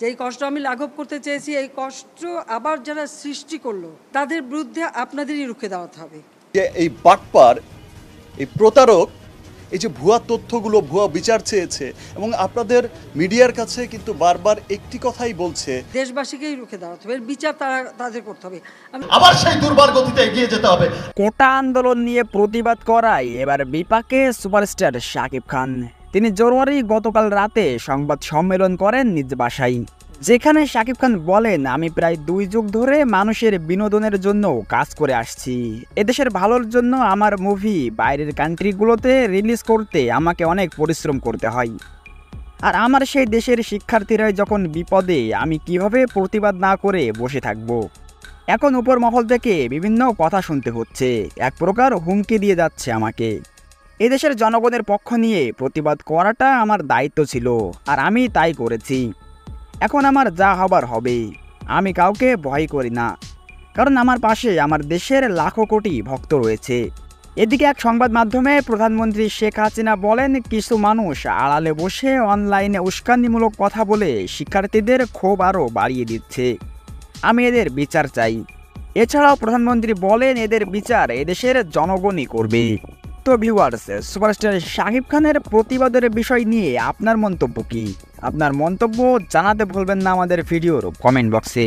যে এই কষ্ট আমি লাঘব করতে চেয়েছি এই কষ্ট আবার যারা সৃষ্টি করল তাদের বিরুদ্ধে আপনাদেরই রুখে দাঁড়াতে হবে। যে এই বাটপার এই প্রতারক এই যে ভুয়া তথ্যগুলো ভুয়া বিচার চেয়েছে এবং আপনাদের মিডিয়ার কাছে কিন্তু বারবার একটি কথাই বলছে। দেশবাসীকেই রুখে দাঁড়াতে হবে বিচার তারা তাদের করতে হবে। আবার সেই দুর্বার গতিতে এগিয়ে যেতে হবে। কোটা আন্দোলন নিয়ে প্রতিবাদ করায় এবার বিপাকে সুপারস্টার শাকিব খান। তিনি জরুরি গতকাল রাতে সংবাদ সম্মেলন করেন নিজ বাসায়। যেখানে শাকিব খান বলেন, আমি প্রায় দুই যুগ ধরে মানুষের বিনোদনের জন্য কাজ করে আসছি। এদেশের ভালোর জন্য আমার মুভি বাইরের কান্ট্রিগুলোতে রিলিজ করতে আমাকে অনেক পরিশ্রম করতে হয়। আর আমার সেই দেশের শিক্ষার্থীরাই যখন বিপদে, আমি কীভাবে প্রতিবাদ না করে বসে থাকব? এখন উপর মহল থেকে বিভিন্ন কথা শুনতে হচ্ছে। এক প্রকার হুমকি দিয়ে যাচ্ছে আমাকে। এদেশের জনগণের পক্ষ নিয়ে প্রতিবাদ করাটা আমার দায়িত্ব ছিল, আর আমি তাই করেছি। এখন আমার যা হবার হবে, আমি কাউকে ভয় করি না। কারণ আমার পাশে আমার দেশের লাখো কোটি ভক্ত রয়েছে। এদিকে এক সংবাদ মাধ্যমে প্রধানমন্ত্রী শেখ হাসিনা বলেন, কিছু মানুষ আড়ালে বসে অনলাইনে উস্কানিমূলক কথা বলে শিক্ষার্থীদের ক্ষোভ আরও বাড়িয়ে দিচ্ছে। আমি এদের বিচার চাই। এছাড়াও প্রধানমন্ত্রী বলেন, এদের বিচার এদেশের জনগণই করবে। তো ভিউয়ার্স সুপারস্টার শাকিব খানের প্রতিবাদের বিষয় নিয়ে আপনার মন্তব্য কি? আপনার মন্তব্য জানাতে ভুলবেন না আমাদের ভিডিওর কমেন্ট বক্সে